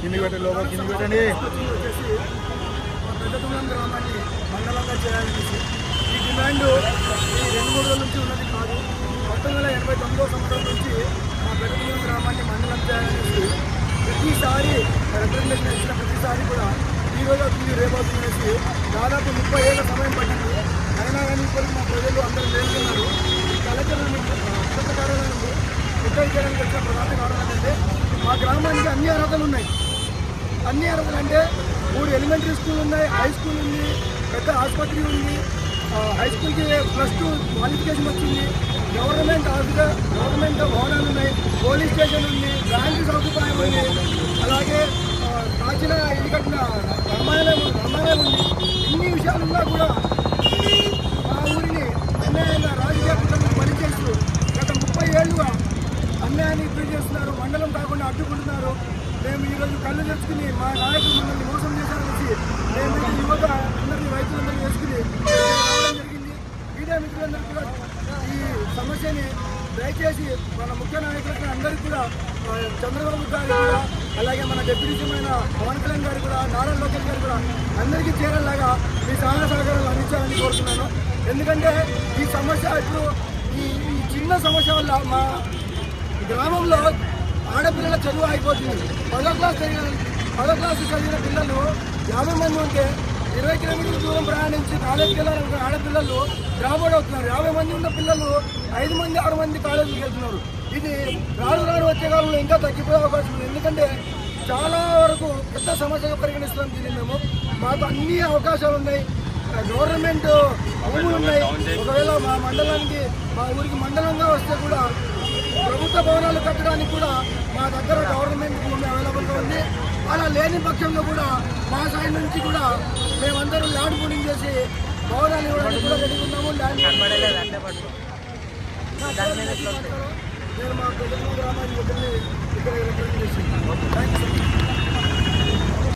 కింది పెట్టండి లోపల కింది పెట్టండి. వచ్చేసి మా గ్రామాన్ని మండలంగా చేయాలనేసి ఈ డిమాండ్ ఈ రెండు మూడు రోజుల నుంచి ఉన్నది కాదు పంతొమ్మిది వందల ఎనభై తొమ్మిదో సంవత్సరం నుంచి మా పెద్దతులం గ్రామాన్ని మండలం చేయాలనేసి ప్రతిసారి రిప్రజెంటేషన్ ఇచ్చిన ప్రతిసారి కూడా ఈ రోజు అవుతుంది రేపు దాదాపు ముప్పై ఏళ్ళ సమయం పట్టింది అయినా కానీ ఇప్పుడు మా ప్రజలు అందరూ మేలుకున్నారు ఈ కలెక్టర్ కొత్త కార్యాలయం ముట్టడి చేయడానికి వచ్చిన ప్రధాన కారణం ఏంటంటే మా గ్రామానికి అన్ని అర్హతలు ఉన్నాయి. అన్ని అర్హతలు అంటే మూడు ఎలిమెంటరీ స్కూల్ ఉన్నాయి హై స్కూల్ ఉంది పెద్ద ఆసుపత్రి ఉంది హై స్కూల్కి ప్లస్ టూ క్వాలిఫికేషన్ వచ్చింది. గవర్నమెంట్ ఆఫీసర్ గవర్నమెంట్ భవనాలు ఉన్నాయి పోలీస్ స్టేషన్ ఉంది బ్యాంకు సదుపాయం ఉంది. అలాగే ప్రాచీన ఇది కట్టిన రామాయణం రామాయణం ఉంది. ఇన్ని విషయాలున్నా కూడా మా ఊరిని అన్యాయంగా రాజకీయ కుటుంబం పనిచేస్తూ గత ముప్పై ఏళ్ళుగా అన్యాయాన్ని గురి చేస్తున్నారు మండలం కాకుండా అడ్డుకుంటున్నారు. మేము ఈరోజు కళ్ళు తెచ్చుకుని మా నాయకులు మమ్మల్ని మోసం చేశారని మేము ఈ యువత అందరినీ రైతులందరినీ వేసుకుని రావడం జరిగింది. మీడియా మిత్రులందరూ కూడా ఈ సమస్యని దయచేసి మన ముఖ్య నాయకులకి అందరికీ కూడా చంద్రబాబు గారు కూడా అలాగే మన డిప్యూటీ సీఎం పవన్ కళ్యాణ్ గారు కూడా నారా లోకేష్ గారు కూడా అందరికీ చేరేలాగా మీ సహాయ సహకారాలు అందించాలని కోరుతున్నాను. ఎందుకంటే ఈ సమస్య ఇప్పుడు ఈ ఈ చిన్న సమస్య వల్ల మా గ్రామంలో ఆడపిల్లల చదువు అయిపోతుంది. పదో క్లాస్ చదివిన పదో క్లాస్ చదివిన పిల్లలు యాభై మంది ఉంటే ఇరవై కిలోమీటర్ల దూరం ప్రయాణించి కాలేజీకి వెళ్ళాలనుకున్న ఆడపిల్లలు డ్రాప్ అవుతున్నారు యాభై మంది ఉన్న పిల్లలు ఐదు మంది ఆరు మంది కాలేజీకి వెళ్తున్నారు. ఇది రాను రాను వచ్చే కాలంలో ఇంకా తగ్గిపోయే అవకాశం ఉంది. ఎందుకంటే చాలా వరకు పెద్ద సమస్యగా పరిగణిస్తున్నాం దీన్ని మేము. మాకు అన్ని అవకాశాలు ఉన్నాయి. గవర్నమెంట్ భూములు ఉన్నాయి. ఒకవేళ మా మండలానికి మా ఊరికి మండలంగా వస్తే కూడా కట్టడానికి కూడా మా దగ్గర గవర్నమెంట్ భూమి అవైలబుల్గా ఉంది. అలా లేని పక్షంలో కూడా మా సైడ్ నుంచి కూడా మేమందరం ల్యాండ్ పూలింగ్ చేసి ఇవ్వడానికి కూడా రెడీ ఉన్నాము. ల్యాండ్ నేను మా గ్రామానికి